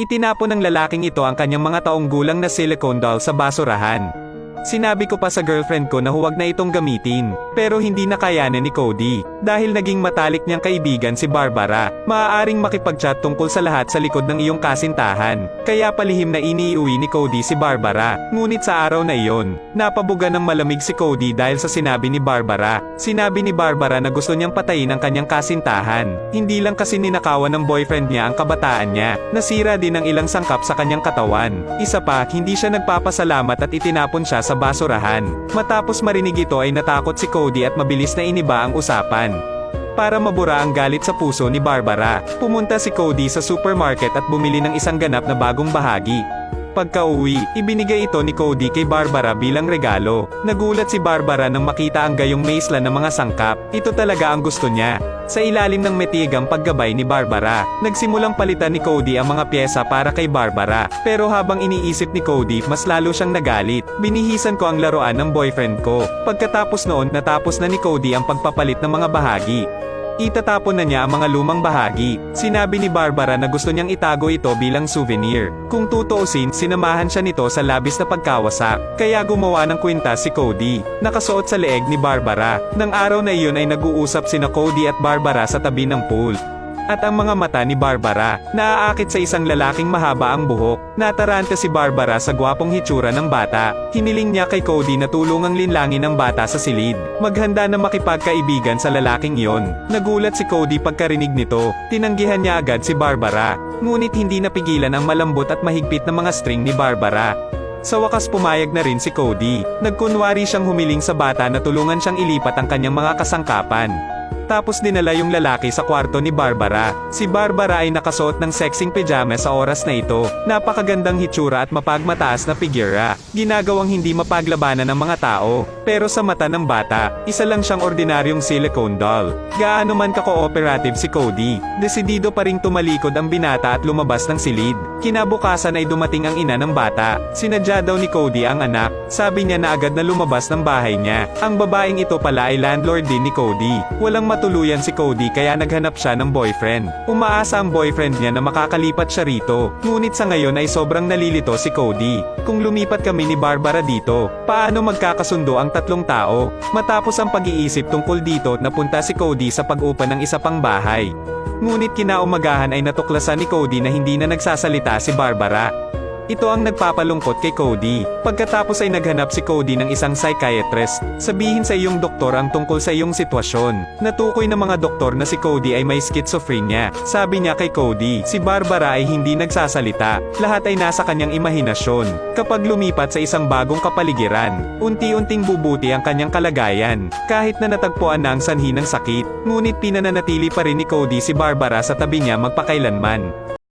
Itinapon ng lalaking ito ang kanyang mga taong gulang na silicone doll sa basurahan. Sinabi ko pa sa girlfriend ko na huwag na itong gamitin, pero hindi na kayanan ni Cody, dahil naging matalik niyang kaibigan si Barbara. Maaaring makipag-chat tungkol sa lahat sa likod ng iyong kasintahan, kaya palihim na iniiuwi ni Cody si Barbara. Ngunit sa araw na iyon, napabuga ng malamig si Cody dahil sa sinabi ni Barbara. Sinabi ni Barbara na gusto niyang patayin ang kanyang kasintahan. Hindi lang kasi ninakawan ng boyfriend niya ang kabataan niya, nasira din ang ilang sangkap sa kanyang katawan. Isa pa, hindi siya nagpapasalamat at itinapon siya sa basurahan. Matapos marinig ito ay natakot si Cody at mabilis na iniba ang usapan. Para mabura ang galit sa puso ni Barbara, pumunta si Cody sa supermarket at bumili ng isang ganap na bagong bahagi. Pagka-uwi, ibinigay ito ni Cody kay Barbara bilang regalo. Nagulat si Barbara nang makita ang gayong maisla ng mga sangkap. Ito talaga ang gusto niya. Sa ilalim ng metigang paggabay ni Barbara, nagsimulang palitan ni Cody ang mga pyesa para kay Barbara. Pero habang iniisip ni Cody, mas lalo siyang nagalit. Binihisan ko ang laruan ng boyfriend ko. Pagkatapos noon, natapos na ni Cody ang pagpapalit ng mga bahagi. Itatapon na niya ang mga lumang bahagi. Sinabi ni Barbara na gusto niyang itago ito bilang souvenir. Kung tutuusin, sinamahan siya nito sa labis na pagkawasak. Kaya gumawa ng kwenta si Cody. Nakasuot sa leeg ni Barbara. Nang araw na iyon ay nag-uusap sina Cody at Barbara sa tabi ng pool. At ang mga mata ni Barbara, naaakit sa isang lalaking mahaba ang buhok. Nataranta si Barbara sa gwapong hitsura ng bata. Hiniling niya kay Cody na tulungang linlangin ang bata sa silid. Maghanda na makipagkaibigan sa lalaking iyon. Nagulat si Cody pagkarinig nito. Tinanggihan niya agad si Barbara. Ngunit hindi napigilan ang malambot at mahigpit na mga string ni Barbara. Sa wakas pumayag na rin si Cody. Nagkunwari siyang humiling sa bata na tulungan siyang ilipat ang kanyang mga kasangkapan. Tapos dinala yung lalaki sa kwarto ni Barbara. Si Barbara ay nakasuot ng sexing pajama sa oras na ito. Napakagandang hitsura at mapagmataas na figura. Ginagawang hindi mapaglabanan ng mga tao. Pero sa mata ng bata, isa lang siyang ordinaryong silicone doll. Gaano man ka-cooperative si Cody, desidido pa ring tumalikod ang binata at lumabas ng silid. Kinabukasan ay dumating ang ina ng bata. Sinadya daw ni Cody ang anak. Sabi niya na agad na lumabas ng bahay niya. Ang babaeng ito pala ay landlord din ni Cody. Walang matuluyan si Cody kaya naghanap siya ng boyfriend. Umaasa ang boyfriend niya na makakalipat siya rito. Ngunit sa ngayon ay sobrang nalilito si Cody. Kung lumipat kami ni Barbara dito, paano magkakasundo ang tatlong tao? Matapos ang pag-iisip tungkol dito, napunta si Cody sa pag-upa ng isa pang bahay. Ngunit kinaumagahan ay natuklasan ni Cody na hindi na nagsasalita si Barbara. Ito ang nagpapalungkot kay Cody. Pagkatapos ay naghanap si Cody ng isang psychiatrist. Sabihin sa iyong doktor ang tungkol sa iyong sitwasyon. Natukoy ng mga doktor na si Cody ay may schizophrenia. Sabi niya kay Cody, si Barbara ay hindi nagsasalita. Lahat ay nasa kanyang imahinasyon. Kapag lumipat sa isang bagong kapaligiran, unti-unting bubuti ang kanyang kalagayan. Kahit na natagpuan na ang sanhi ng sakit, ngunit pinananatili pa rin ni Cody si Barbara sa tabi niya magpakailanman.